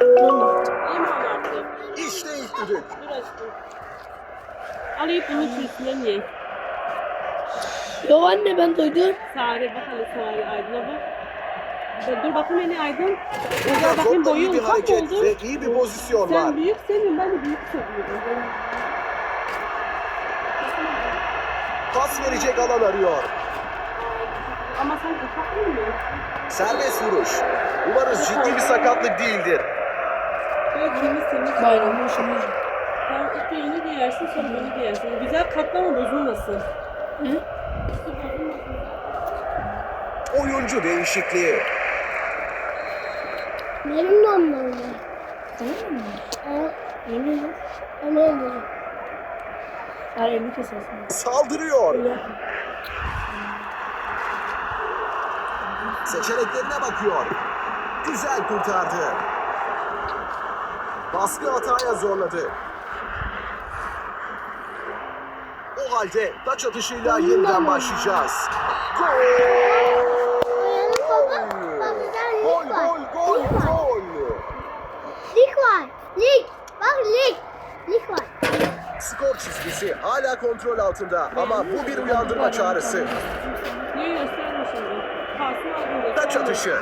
İyi mi anlattı? İşte ilk düdük. Dur yiyip bunun çürüsünden ye. Yo anne ben doydum. Sare bak hele Sare Aydın'a bak. Dur, dur bakayım beni Aydın. Burada bakayım topla iyi boyun bir kaç hareket oldu? ve iyi bir pozisyon var. Sen büyük seviyorsun ben de büyük seviyorum. Pas verecek alan arıyor. Ama sen ufak mi? Serbest vuruş. Umarız ciddi bir sakatlık değildir. Temiz temiz. Bayramı hoşuma Tamam ilk önce giyersin sonra bunu giyersin. Güzel katlama bozulmasın. Hı? Oyuncu değişikliği. Benim de onlarla. Tamam mı? Ha, Yemin ederim. Öyle ederim. Her elini kesersin. Saldırıyor. Öyle. Seçeneklerine bakıyor. Güzel kurtardı. Baskı hataya zorladı. O halde taç atışıyla yeniden başlayacağız. Gol! Gol, gol, gol, gol. Lig var. Lig. Bak lig. Lig var. Skor çizgisi hala kontrol altında ama bu bir uyandırma çağrısı. Taç atışı.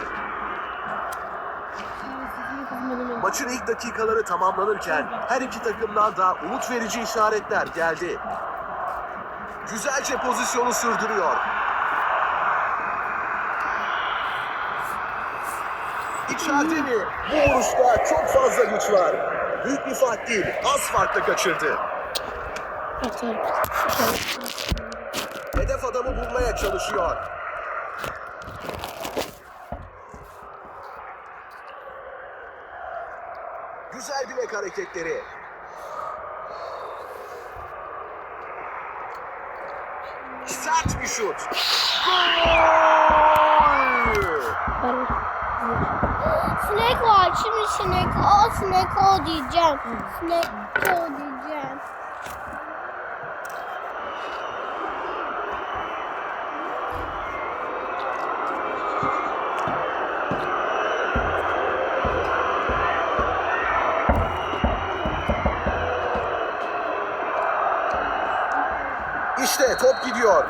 Maçın ilk dakikaları tamamlanırken her iki takımdan da umut verici işaretler geldi. Güzelce pozisyonu sürdürüyor. İçeride mi? Bu vuruşta çok fazla güç var. Büyük bir fark değil, az farkla kaçırdı. Hedef adamı bulmaya çalışıyor. Güzel bilek hareketleri. Sert bir şut. Gol! Var. Şimdi Snake o Snake o diyeceğim. Snake o diyeceğim. İşte top gidiyor.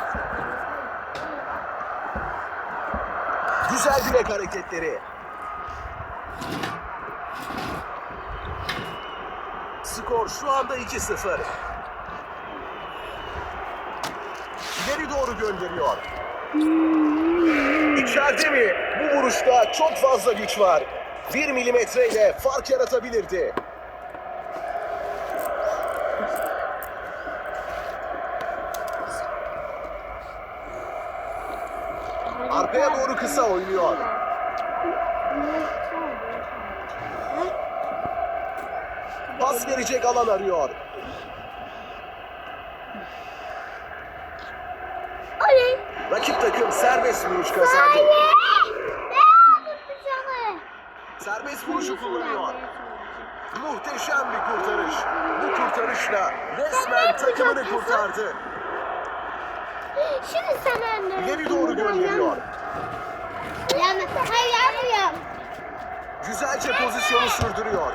Güzel bilek hareketleri. Skor şu anda 2-0. İleri doğru gönderiyor. İçeride mi? Bu vuruşta çok fazla güç var. Bir milimetreyle fark yaratabilirdi. Arkaya doğru kısa oynuyor. Pas verecek alan arıyor. Oley. Rakip takım serbest vuruş kazandı. Serbest vuruşu kullanıyor. Muhteşem bir kurtarış. Bu kurtarışla resmen takımını kurtardı. Şimdi sen önüne. İleri doğru gönderiyor. Yani hayır yapmıyorum. Güzelce pozisyonu sürdürüyor.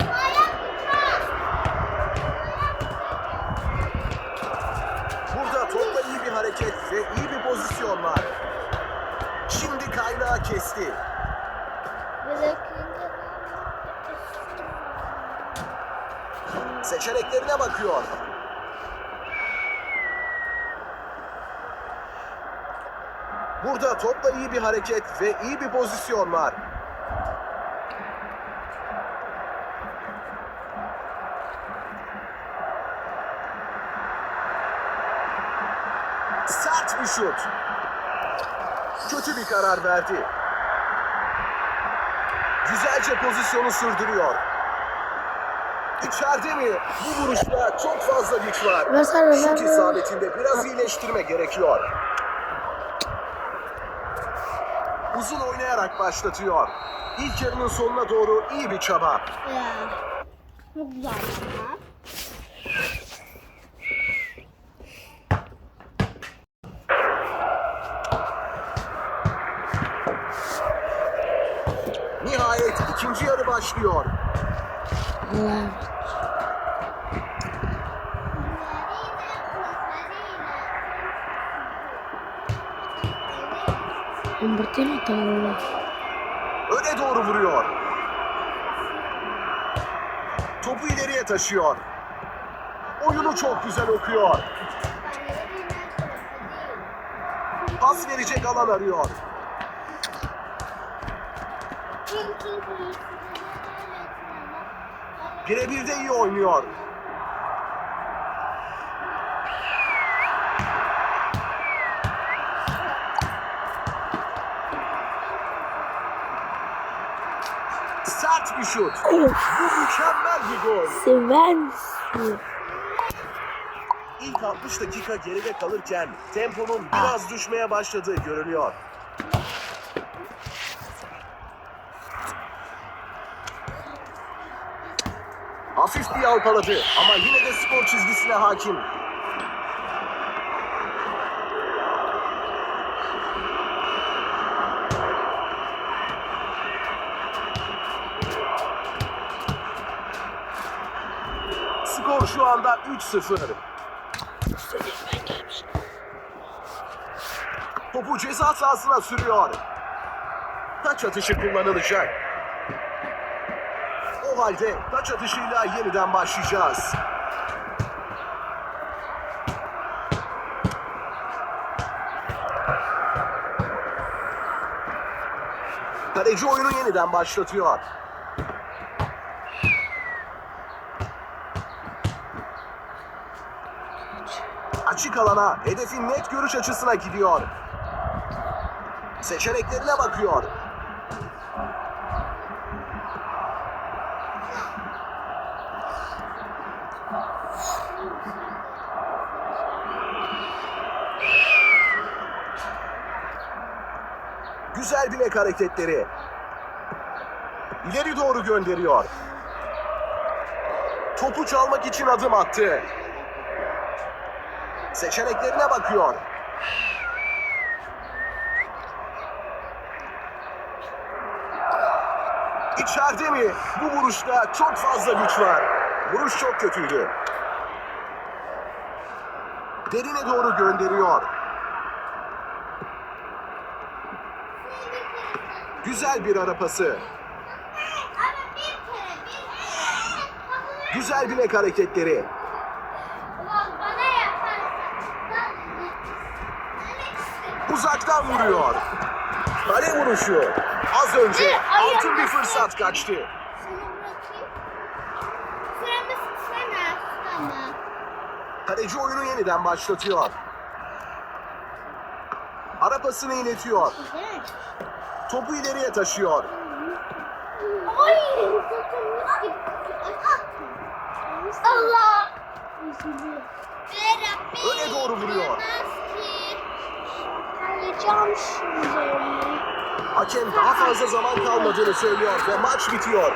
Burada topla iyi bir hareket ve iyi bir pozisyon var. Şimdi kaynağı kesti. Seçeneklerine bakıyor. Burada topla iyi bir hareket ve iyi bir pozisyon var. Sert bir şut. Kötü bir karar verdi. Güzelce pozisyonu sürdürüyor. İçeride mi? Bu vuruşta çok fazla güç var. Şut isabetinde biraz iyileştirme gerekiyor. Uzun oynayarak başlatıyor. İlk yarının sonuna doğru iyi bir çaba. Ya. Çok güzel. Umbertino tamam. Öne doğru vuruyor. Topu ileriye taşıyor. Oyunu çok güzel okuyor. Pas verecek alan arıyor. Birebir de iyi oynuyor. Bir şut. Bu mükemmel bir gol. Svensson. İlk 60 dakika geride kalırken temponun biraz düşmeye başladığı görülüyor. Hafif bir yalpaladı ama yine de skor çizgisine hakim. Anda 3-0. Topu ceza sahasına sürüyor. Taç atışı kullanılacak. O halde taç atışıyla yeniden başlayacağız. Kaleci oyunu yeniden başlatıyor. Açık alana hedefin net görüş açısına gidiyor. Seçeneklerine bakıyor. Güzel bilek hareketleri. İleri doğru gönderiyor. Topu çalmak için adım attı. Seçeneklerine bakıyor. İçeride mi? Bu vuruşta çok fazla güç var. Vuruş çok kötüydü. Derine doğru gönderiyor. Güzel bir ara pası. Güzel bilek hareketleri. Uzaktan vuruyor. Kale vuruşu. Az önce altın bir fırsat kaçtı. Kaleci oyunu yeniden başlatıyor. Ara pasını iletiyor. Topu ileriye taşıyor. Ay! Tutulmuş gibi. Allah! Öne doğru vuruyor. Kayacağım şimdi. Hakem daha fazla zaman kalmadığını söylüyor ve maç bitiyor.